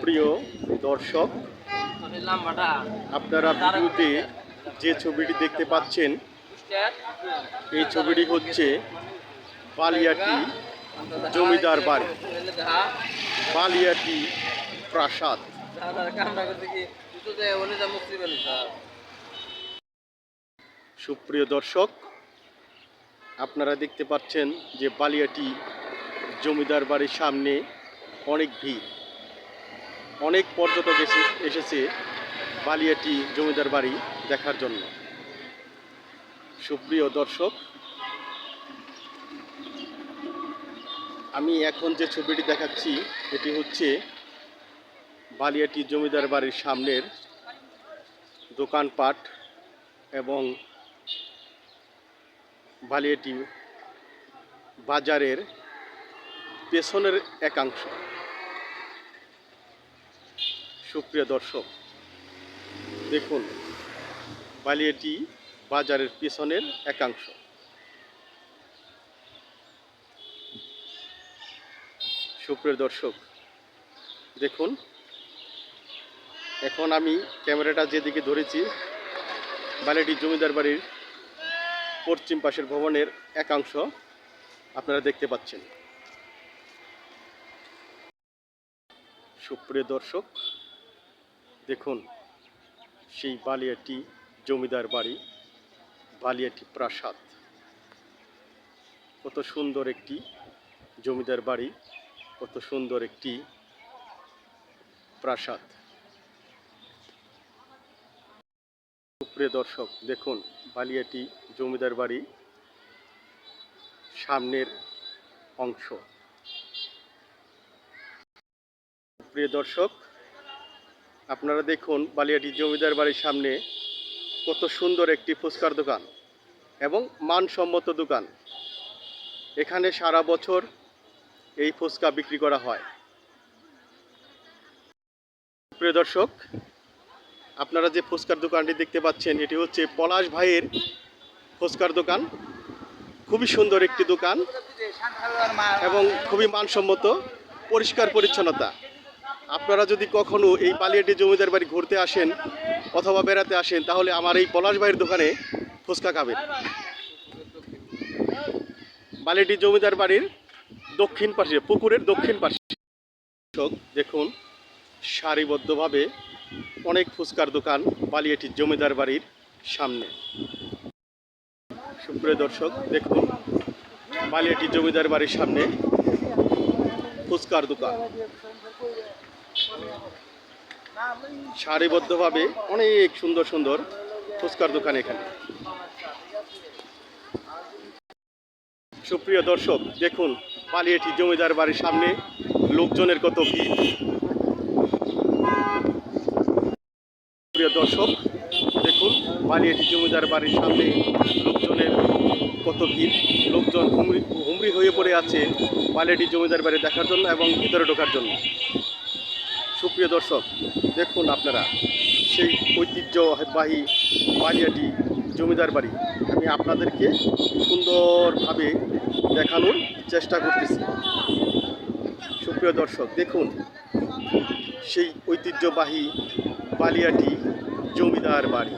সুপ্রিয় দর্শক, আপনারা ভিডিওতে যে ছবিটি দেখতে পাচ্ছেন, এই ছবিটি হচ্ছে বালিয়াটি জমিদার বাড়ি। বালিয়াটি প্রাসাদ। সুপ্রিয় দর্শক, আপনারা দেখতে পাচ্ছেন যে বালিয়াটি জমিদার বাড়ির সামনে অনেক ভিড়। অনেক পর্যটক এসে এসেছে বালিয়াটি জমিদার বাড়ি দেখার জন্য। সুপ্রিয় দর্শক, আমি এখন যে ছবিটি দেখাচ্ছি, এটি হচ্ছে বালিয়াটি জমিদার বাড়ির সামনের দোকানপাট এবং বালিয়াটি বাজারের পেছনের একাংশ। সুপ্রিয় দর্শক, দেখুন, বালিয়াটি বাজারের পিছনের একাংশ। সুপ্রিয় দর্শক, দেখুন, এখন আমি ক্যামেরাটা যেদিকে ধরেছি, বালিয়াটি জমিদার বাড়ির পশ্চিম পাশের ভবনের একাংশ আপনারা দেখতে পাচ্ছেন। সুপ্রিয় দর্শক দেখুন, সেই বালিয়াটি জমিদার বাড়ি, বালিয়াটি প্রাসাদ। কত সুন্দর একটি জমিদার বাড়ি, কত সুন্দর একটি প্রাসাদ। সুপ্রিয় দর্শক, দেখুন, বালিয়াটি জমিদার বাড়ি সামনের অংশ। প্রিয় দর্শক আপনারা দেখুন বালিয়াটি জমিদার বাড়ির সামনে কত সুন্দর একটি ফুচকার দোকান এবং মানসম্মত দোকান। এখানে সারা বছর এই ফুচকা বিক্রি করা হয়। প্রিয় দর্শক, আপনারা যে ফুচকার দোকানটি দেখতে পাচ্ছেন, এটি হচ্ছে পলাশ ভাইয়ের ফুচকার দোকান। খুবই সুন্দর একটি দোকান এবং খুবই মানসম্মত, পরিষ্কার পরিচ্ছন্নতা। আপনারা যদি কখনো এই পালিয়াটি জমিদার বাড়ি ঘুরতে আসেন অথবা বেড়াতে আসেন, তাহলে আমার এই পলাশ ভাইয়ের দোকানে ফুচকা খাবেন। বালিয়াটি জমিদার বাড়ির দক্ষিণ পাশে, পুকুরের দক্ষিণ পাশে। দেখুন, সারিবদ্ধভাবে অনেক ফুচকার দোকান বালিয়াটি জমিদার বাড়ির সামনে। সুপ্রিয় দর্শক, দেখুন, বালিয়াটি জমিদার বাড়ির সামনে ফুচকার দোকান। সারিবদ্ধভাবে অনেক সুন্দর সুন্দর ফুচকার দোকান এখানে। সুপ্রিয় দর্শক, দেখুন পালিয়েটি জমিদার বাড়ির সামনে লোকজনের কত ভিড়। প্রিয় দর্শক, দেখুন পালিয়েটি জমিদার বাড়ির সামনে লোকজনের কত ভিড়। লোকজন হুমড়ি হুমড়ি হয়ে পড়ে আছে পালিয়েটি জমিদার বাড়ি দেখার জন্য এবং ভিতরে ঢোকার জন্য। সুপ্রিয় দর্শক, দেখুন আপনারা, সেই ঐতিহ্যবাহী বাড়িয়াটি জমিদার বাড়ি। আমি আপনাদেরকে সুন্দরভাবে দেখানোর চেষ্টা করতেছি। সুপ্রিয় দর্শক, দেখুন, সেই ঐতিহ্যবাহী বালিয়াটি জমিদার বাড়ি।